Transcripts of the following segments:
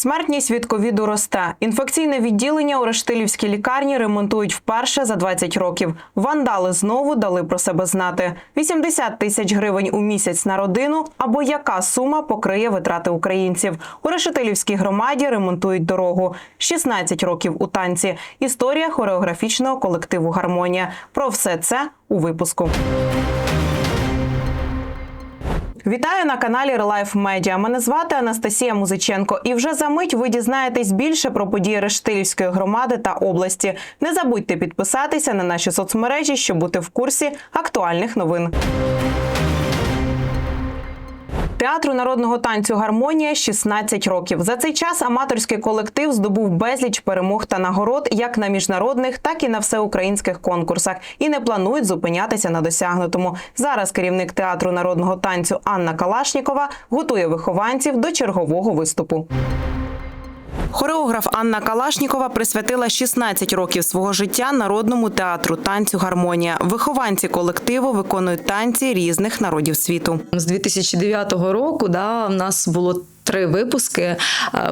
Смертність від ковіду росте. Інфекційне відділення у Рештилівській лікарні ремонтують вперше за 20 років. Вандали знову дали про себе знати. 80 тисяч гривень у місяць на родину або яка сума покриє витрати українців. У Решетилівській громаді ремонтують дорогу. 16 років у танці. Історія хореографічного колективу Гармонія. Про все це у випуску. Вітаю на каналі Релайф Медіа. Мене звати Анастасія Музиченко. І вже за мить ви дізнаєтесь більше про події Рештилівської громади та області. Не забудьте підписатися на наші соцмережі, щоб бути в курсі актуальних новин. Театру народного танцю Гармонія 16 років. За цей час аматорський колектив здобув безліч перемог та нагород як на міжнародних, так і на всеукраїнських конкурсах і не планують зупинятися на досягнутому. Зараз керівник театру народного танцю Анна Калашнікова готує вихованців до чергового виступу. Хореограф Анна Калашнікова присвятила 16 років свого життя народному театру танцю Гармонія. Вихованці колективу виконують танці різних народів світу. З 2009 року да, в нас було. Три випуски. Е,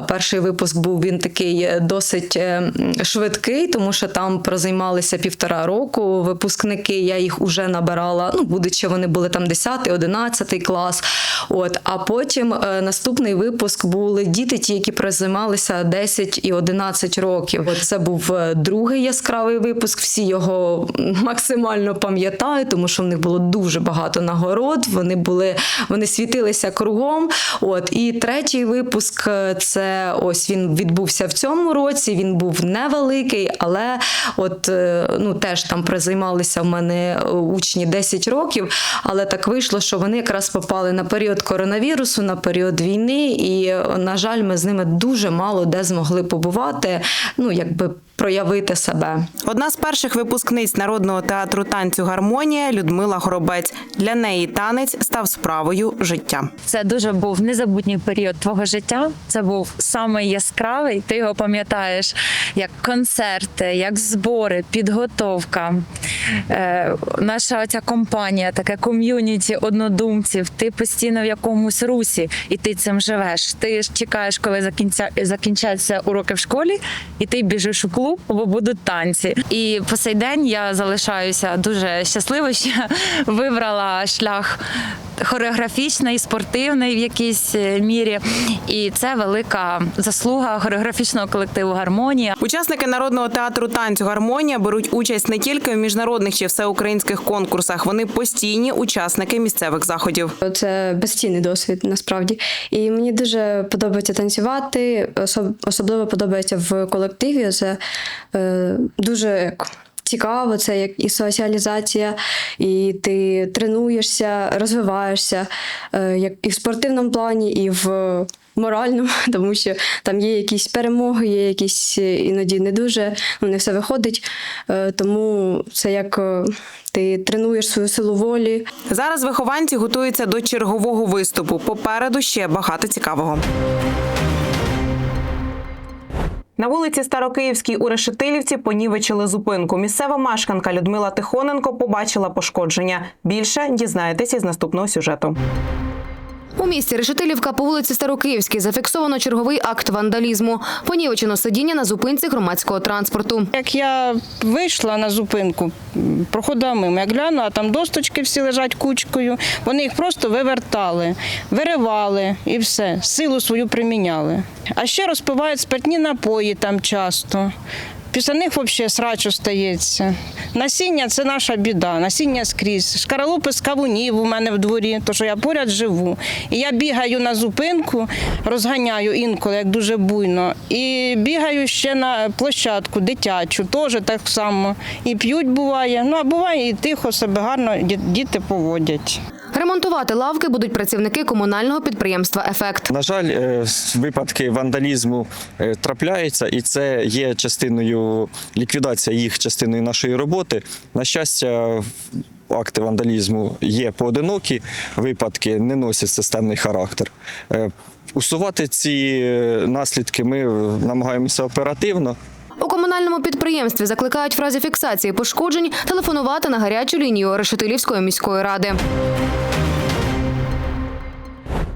Перший випуск був він такий досить е, швидкий, тому що там прозаймалися півтора року. Випускники я їх уже набирала. Ну, будучи вони були там 10, 11 клас. От а потім е, наступний випуск були діти, ті, які прозаймалися 10 і 11 років. От це був е, другий яскравий випуск. Всі його максимально пам'ятають, тому що в них було дуже багато нагород. Вони були, вони світилися кругом. От і третій випуск е, це ось він відбувся в цьому році. Він був невеликий, але от е, ну теж там призаймалися в мене е, учні 10 років. Але так вийшло, що вони якраз попали на період коронавірусу, на період війни, і на жаль, ми з ними дуже мало де змогли побувати. Ну якби проявити себе. Одна з перших випускниць народного театру танцю Гармонія Людмила Горобець. Для неї танець став справою життя. Це дуже був незабутній період твого життя. Це був самий яскравий. Ти його пам'ятаєш як концерти, як збори, підготовка. Е, наша ця компанія, таке ком'юніті однодумців. Ти постійно в якомусь русі, і ти цим живеш. Ти ж чекаєш, коли закінця, закінчаться уроки в школі, і ти біжиш у клуб, бо будуть танці. І по сей день я залишаюся дуже щаслива, що вибрала шлях хореографічний, спортивний в якійсь е, мірі. І це велика заслуга хореографічного колективу Гармонія. Учасники народного театру танцю Гармонія беруть участь не тільки в міжнародних чи всеукраїнських конкурсах. Вони постійні учасники місцевих заходів. Це безцінний досвід насправді. І мені дуже подобається танцювати, особливо подобається в колективі. Це е, дуже цікаво, це як і соціалізація, і ти тренуєшся, розвиваєшся е, як і в спортивному плані, і в моральному, тому що там є якісь перемоги, є якісь е, іноді не дуже, ну не все виходить. Е, тому це як ти тренуєш свою силу волі, Зараз вихованці готуються до чергового виступу. Попереду ще багато цікавого. На вулиці Старокиївській у Решетилівці понівечили зупинку. Місцева мешканка Людмила Тихоненко побачила пошкодження. Більше дізнаєтесь із наступного сюжету. У місті Решетилівка по вулиці Старокиївській зафіксовано черговий акт вандалізму. Понівечено сидіння на зупинці громадського транспорту. Як я вийшла на зупинку, проходила мимо, як глянула, а там досточки всі лежать кучкою. Вони їх просто вивертали, виривали і все, силу свою приміняли. А ще розпивають спиртні напої там часто. Після них взагалі срач остається. Насіння це наша біда, насіння скрізь. Шкаралупи з кавунів у мене в дворі, то що я поряд живу. І я бігаю на зупинку, розганяю інколи, як дуже буйно. І бігаю ще на площадку дитячу, теж так само. І п'ють буває. Ну а буває і тихо себе гарно діти поводять. Ремонтувати лавки будуть працівники комунального підприємства Ефект. На жаль, е, випадки вандалізму е, трапляються, і це є частиною ліквідація їх частиною нашої роботи. На щастя, акти вандалізму є поодинокі випадки, не носять системний характер. Е, Усувати ці е, наслідки ми намагаємося оперативно. У комунальному підприємстві закликають в разі фіксації пошкоджень телефонувати на гарячу лінію Решетилівської міської ради.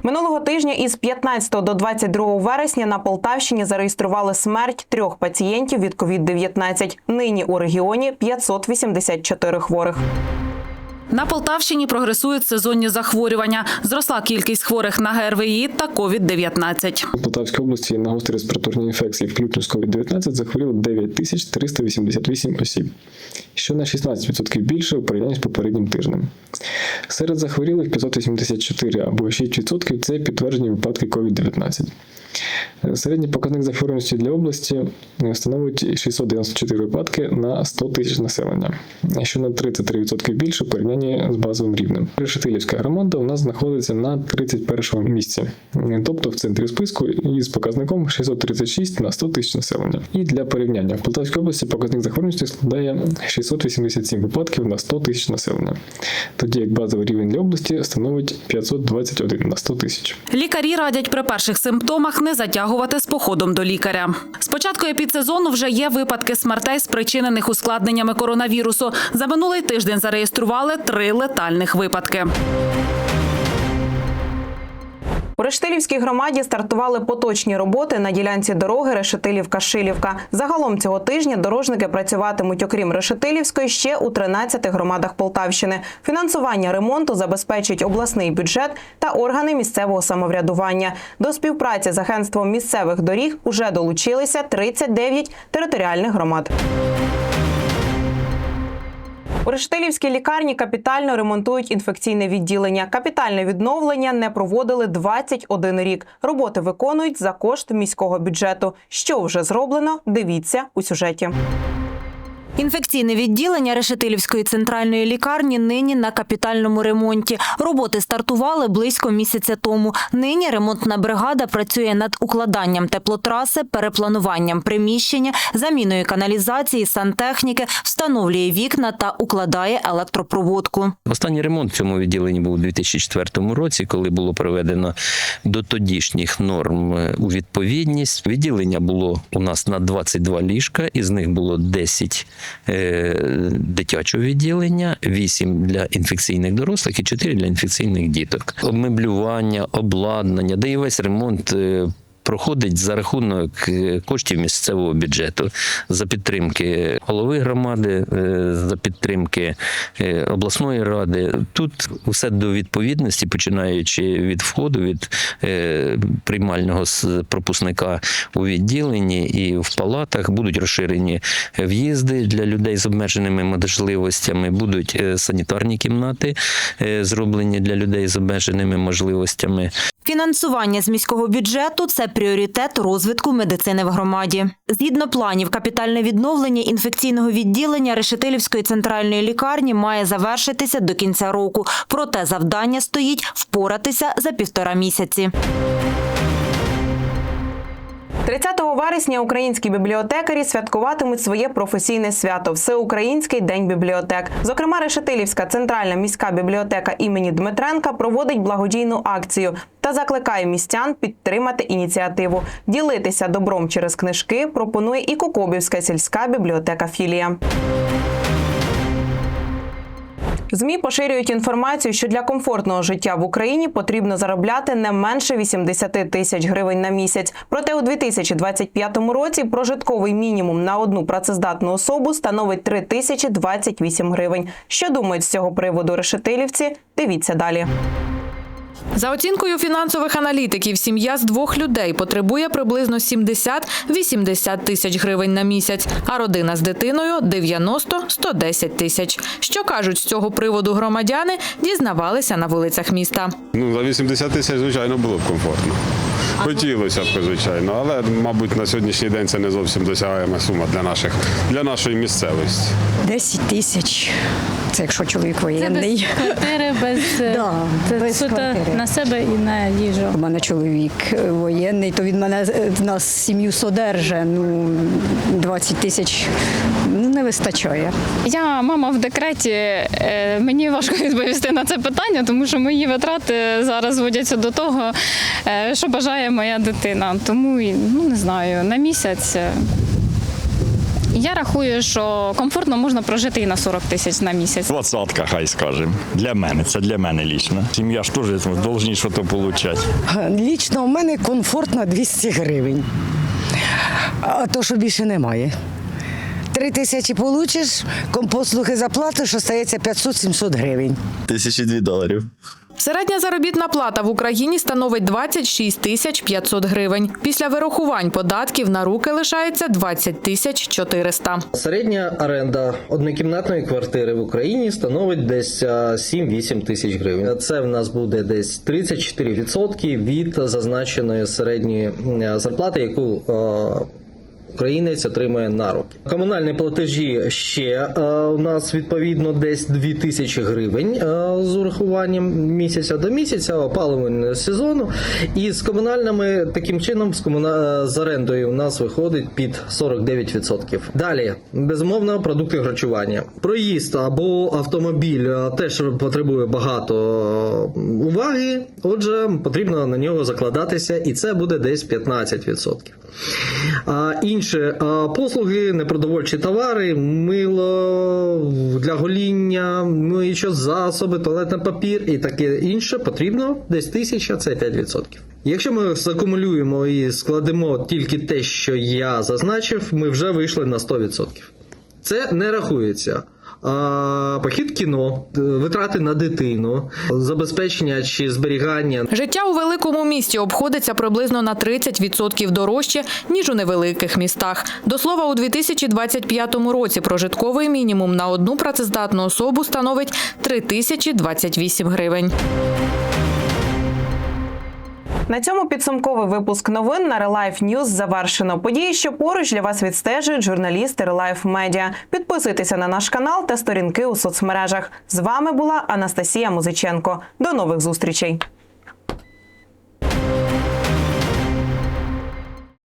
Минулого тижня із 15 до 22 вересня на Полтавщині зареєстрували смерть трьох пацієнтів від COVID-19. Нині у регіоні 584 хворих. На Полтавщині прогресують сезонні захворювання. Зросла кількість хворих на ГРВІ та COVID-19. У Полтавській області на гострі респіраторні інфекції, включно з COVID-19, захворіло 9388 осіб, що на 16% більше у порівнянні з попереднім тижнем. Серед захворілих 584 або 6% це підтверджені випадки COVID-19. Середній показник захворюваності для області е, становить 694 випадки на 100 тисяч населення, що на 33% більше у порівнянні з базовим рівнем. Решетилівська громада у нас знаходиться на 31 місці, е, тобто в центрі списку із показником 636 на 100 тисяч населення. І для порівняння в Полтавській області показник захворюваності складає 687 випадків на 100 тисяч населення, тоді як базовий рівень для області становить 521 на 100 тисяч. Лікарі радять при перших симптомах не затягувати з походом до лікаря. З початку епідсезону вже є випадки смертей, спричинених ускладненнями коронавірусу. За минулий тиждень зареєстрували три летальних випадки. У Рештилівській громаді стартували поточні роботи на ділянці дороги Решетилівка-Шилівка. Загалом цього тижня дорожники працюватимуть, окрім Решетилівської, ще у 13 громадах Полтавщини. Фінансування ремонту забезпечить обласний бюджет та органи місцевого самоврядування. До співпраці з агентством місцевих доріг уже долучилися 39 територіальних громад. У Рештилівській лікарні капітально ремонтують інфекційне відділення. Капітальне відновлення не проводили 21 рік. Роботи виконують за кошт міського бюджету. Що вже зроблено? Дивіться у сюжеті. Інфекційне відділення Решетилівської центральної лікарні нині на капітальному ремонті. Роботи стартували близько місяця тому. Нині ремонтна бригада працює над укладанням теплотраси, переплануванням приміщення, заміною каналізації, сантехніки, встановлює вікна та укладає електропроводку. Останній ремонт в цьому відділенні був у 2004 році, коли було проведено до тодішніх норм е, у відповідність. Відділення було у нас на 22 ліжка, із них було 10 е, дитячого відділення, 8 для інфекційних дорослих і 4 для інфекційних діток. Обмеблювання, обладнання, де і весь ремонт. Проходить за рахунок е, коштів місцевого бюджету за підтримки голови громади, е, за підтримки е, обласної ради. Тут усе до відповідності, починаючи від входу, від приймального пропускника у відділенні і в палатах будуть розширені в'їзди для людей з обмеженими можливостями, будуть санітарні кімнати зроблені для людей з обмеженими можливостями. Фінансування з міського бюджету це пріоритет розвитку медицини в громаді. Згідно планів, капітальне відновлення інфекційного відділення Решетилівської центральної лікарні має завершитися до кінця року. Проте завдання стоїть впоратися за півтора місяці. 30 вересня українські бібліотекарі святкуватимуть своє професійне свято Всеукраїнський день бібліотек. Зокрема, Решетилівська центральна міська бібліотека імені Дмитренка проводить благодійну акцію та закликає містян підтримати ініціативу. Ділитися добром через книжки пропонує і Кокобівська сільська бібліотека філія. ЗМІ поширюють інформацію, що для комфортного життя в Україні потрібно заробляти не менше 80 тисяч гривень на місяць. Проте у 2025 році прожитковий мінімум на одну працездатну особу становить 3028 гривень. Що думають з цього приводу решетилівці? Дивіться далі. За оцінкою фінансових аналітиків, сім'я з двох людей потребує приблизно 70-80 тисяч гривень на місяць, а родина з дитиною 90-110 тисяч. Що кажуть з цього приводу громадяни, дізнавалися на вулицях міста. Ну, за 80 тисяч, звичайно, було б комфортно. Хотілося б, звичайно, але, мабуть, на сьогоднішній день це не зовсім досягаема сума для, наших, для нашої місцевості. 10 тисяч. Це якщо чоловік воєнний. Квартири без, Да, без квартири. на себе і на їжу. У мене чоловік е, воєнний, то він мене е, нас сім'ю содерже. Ну 20 тисяч ну, не вистачає. Я мама в декреті. е, Мені важко відповісти на це питання, тому що мої витрати зараз зводяться до того, е, що бажає моя дитина. Тому ну не знаю, на місяць. Я рахую, що комфортно можна прожити і на 40 тисяч на місяць. Двадцатка, хай скажемо. Для мене, це для мене лічно. Сім'я ж теж повинні щось отримати. Лічно у мене комфортно 200 гривень. А то, що більше немає. Три тисячі получиш, послуги заплатиш, остається 500-700 гривень. Тисячі дві доларів. Середня заробітна плата в Україні становить 26 тисяч 500 гривень. Після вирахувань податків на руки лишається 20 тисяч 400. Середня оренда однокімнатної квартири в Україні становить десь а, 7-8 тисяч гривень. Це в нас буде десь 34% від зазначеної середньої зарплати, яку Українець отримує на руки. Комунальні платежі ще е, у нас відповідно десь 2 тисячі гривень е, з урахуванням місяця до місяця опалювального сезону. І з комунальними таким чином з, комуна... з орендою у нас виходить під 49%. Далі, безумовно, продукти харчування. Проїзд або автомобіль е, теж потребує багато е, уваги. Отже, потрібно на нього закладатися, і це буде десь 15%. А інші а, послуги, непродовольчі товари, мило для гоління, ну і що засоби, туалетний папір і таке інше потрібно десь тисяча, це 5%. Якщо ми закумулюємо і складемо тільки те, що я зазначив, ми вже вийшли на 100%. Це не рахується. Похід кіно, витрати на дитину, забезпечення чи зберігання Життя у великому місті обходиться приблизно на 30% дорожче, ніж у невеликих містах. До слова, у 2025 році прожитковий мінімум на одну працездатну особу становить 3028 гривень. На цьому підсумковий випуск новин на Релайф Ньюз завершено. Події, що поруч для вас відстежують журналісти Релайф Медіа. Підписуйтеся на наш канал та сторінки у соцмережах. З вами була Анастасія Музиченко. До нових зустрічей.